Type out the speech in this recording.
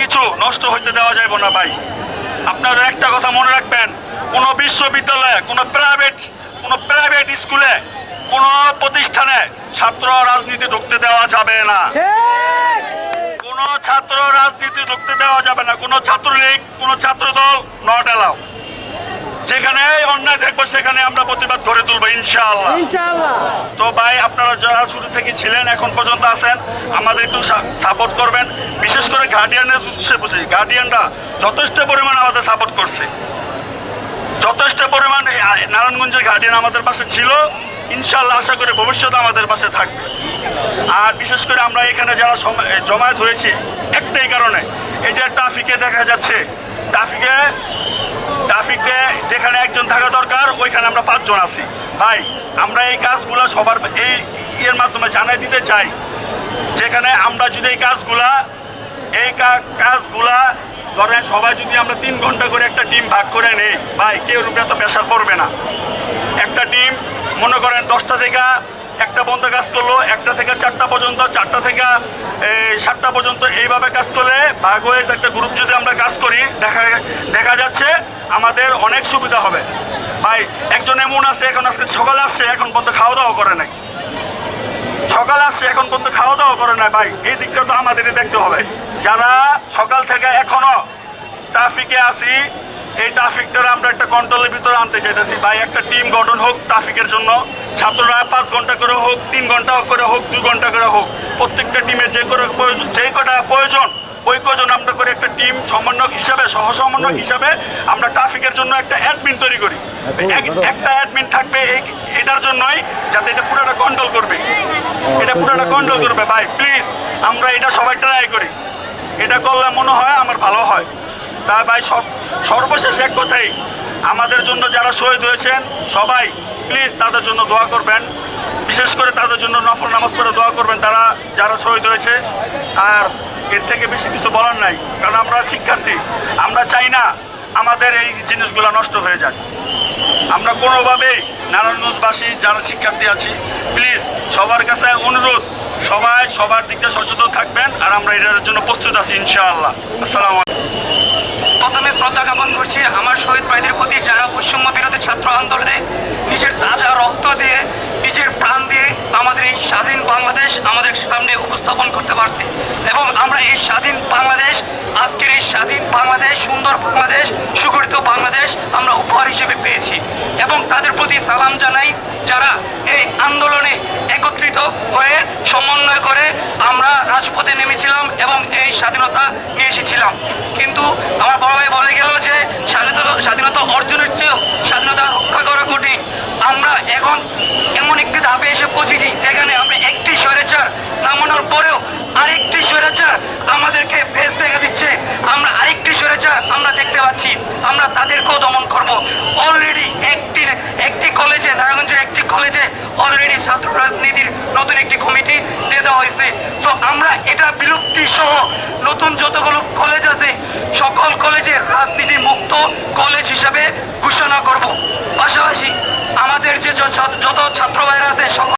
কিছু নষ্ট হইতে দেওয়া যাইব না ভাই। আপনাদের একটা কথা মনে রাখবেন, কোনো বিশ্ববিদ্যালয়ে, কোনো প্রাইভেট কোনো প্রাইভেট স্কুলে কোন প্রতিষ্ঠানে ছাত্র রাজনীতি ঢুকতে দেওয়া যাবে না। কোন ছাত্র রাজনীতি ঢুকতে দেওয়া যাবে না। কোনো ছাত্রলীগ, কোনো ছাত্র দল নট এলাও যেখানে অন্যায় দেখব সেখানে আমরা প্রতিবাদ গড়ে তুলবো ইনশাআল্লাহ। ইনশাআল্লাহ। তো ভাই আপনারা যারা শুরু থেকে ছিলেন এখন পর্যন্ত আছেন আমাদের একটু সাপোর্ট করবেন। বিশেষ করে গার্ডিয়ানের উদ্দেশ্যে বুঝি গার্ডিয়ানরা যথেষ্ট পরিমাণ আমাদের সাপোর্ট করছে। যথেষ্ট পরিমাণ নারায়ণগঞ্জের গার্ডিয়ান আমাদের পাশে ছিল। ইনশাল্লাহ আশা করি ভবিষ্যতে আমাদের পাশে থাকবে। আর বিশেষ করে আমরা এখানে যারা জমায়েত হয়েছি একটাই কারণে এই যে ট্রাফিকে দেখা যাচ্ছে ট্রাফিকে ট্রাফিকে যেখানে একজন থাকা দরকার, ওইখানে আমরা পাঁচজন আছি। ভাই, আমরা এই কাজগুলো সবার এই ইয়ের মাধ্যমে জানাই দিতে চাই। যেখানে আমরা যদি এই কাজগুলা এই কাজগুলা ধরেন সবাই যদি আমরা তিন ঘণ্টা করে একটা টিম ভাগ করে নেই, ভাই, কেউ রূপে তো প্রেশার পড়বে না। একটা টিম, মনে করেন দশটা থেকে একটা বন্ধ কাজ করল, একটা থেকে চারটা পর্যন্ত, চারটা থেকে সাতটা পর্যন্ত এইভাবে কাজ করলে ভাগ হয়ে একটা গ্রুপ যদি আমরা কাজ করি, দেখা দেখা যাচ্ছে আমাদের অনেক সুবিধা হবে। ভাই, একজন এমন আছে, এখন আজকে সকালে আসছে, এখন পর্যন্ত খাওয়া দাওয়া করে নাই। সকালে আসছে, এখন পর্যন্ত খাওয়া দাওয়া করে না ভাই। এই দিকটা তো আমাদেরই দেখতে হবে। যারা সকাল থেকে এখনও ট্রাফিকে আসি এই ট্রাফিকটা আমরা একটা কন্ট্রোলের ভিতরে আনতে চাইতেছি। ভাই, একটা টিম গঠন হোক ট্রাফিকের জন্য। ছাত্ররা পাঁচ ঘণ্টা করে হোক, তিন ঘণ্টা করে হোক, দুই ঘণ্টা করে হোক, প্রত্যেকটা টিমের যে করে প্রয়োজন- যে কটা প্রয়োজন কজন আমরা করে একটা টিম সমন্বয়ক হিসাবে সহ সমন্বয়ক হিসাবে আমরা ট্রাফিকের জন্য একটা অ্যাডমিন তৈরি করি। একটা অ্যাডমিন থাকবে এই এটার জন্যই যাতে এটা পুরোটা কন্ট্রোল করবে। এটা পুরোটা কন্ট্রোল করবে। ভাই প্লিজ আমরা এটা সবাই ট্রাই করি। এটা করলে মনে হয় আমার ভালো হয়। তা ভাই সব সর্বশেষ এক কথাই আমাদের জন্য যারা শহীদ হয়েছেন সবাই প্লিজ তাদের জন্য দোয়া করবেন। বিশেষ করে তাদের জন্য নফল নামাজ করে দোয়া করবেন তারা যারা শহীদ হয়েছে। আর এর থেকে বেশি কিছু বলার নাই, কারণ আমরা শিক্ষার্থী। আমরা চাই না আমাদের এই জিনিসগুলো নষ্ট হয়ে যাক। আমরা কোনোভাবেই নারায়ণগঞ্জবাসী যারা শিক্ষার্থী আছি প্লিজ সবার কাছে অনুরোধ, সবাই সবার দিক থেকে সচেতন থাকবেন আর আমরা এটার জন্য প্রস্তুত আছি, ইনশাআল্লাহ। আসসালামু প্রথমে শ্রদ্ধা জ্ঞাপন করছি, আমার শহীদ ভাইদের প্রতি যারা বৈষম্য বিরোধী ছাত্র আন্দোলনে এই স্বাধীন বাংলাদেশ আমাদের সামনে উপস্থাপন করতে পারছে। এবং আমরা এই স্বাধীন বাংলাদেশ, আজকের এই স্বাধীন বাংলাদেশ, সুন্দর বাংলাদেশ, সুগঠিত বাংলাদেশ আমরা উপহার হিসেবে পেয়েছি। এবং তাদের প্রতি সালাম জানাই, যারা এই আন্দোলনে একত্রিত হয়ে সমন্বয় করে আমরা রাজপথে নেমেছিলাম এবং এই স্বাধীনতা নিয়ে এসেছিলাম। কিন্তু আমার বড় ভাই বলে গেল যে স্বাধীনতা স্বাধীনতা অর্জনের চেয়েও স্বাধীনতা রক্ষা করা কঠিন আমরা এখন এমন একটি ধাপে এসে পৌঁছেছি যেখানে আমরা একটি স্বৈরাচার নামানোর পরেও আরেকটি স্বৈরাচার আমাদেরকে ভেজ দেখা দিচ্ছে আমরা আরেকটি স্বৈরাচার আমরা দেখতে পাচ্ছি আমরা তাদেরকেও দমন করব অলরেডি একটি একটি কলেজে নারায়ণগঞ্জের একটি কলেজে অলরেডি ছাত্র রাজনীতির নতুন একটি কমিটি দিয়ে দেওয়া হয়েছে। সো আমরা এটা বিলুপ্তি সহ নতুন যতগুলো কলেজ আছে, সকল কলেজে রাজনীতি মুক্ত কলেজ হিসাবে ঘোষণা করব। পাশাপাশি আমাদের যে যত ছাত্র ভাইরা আছে, সকল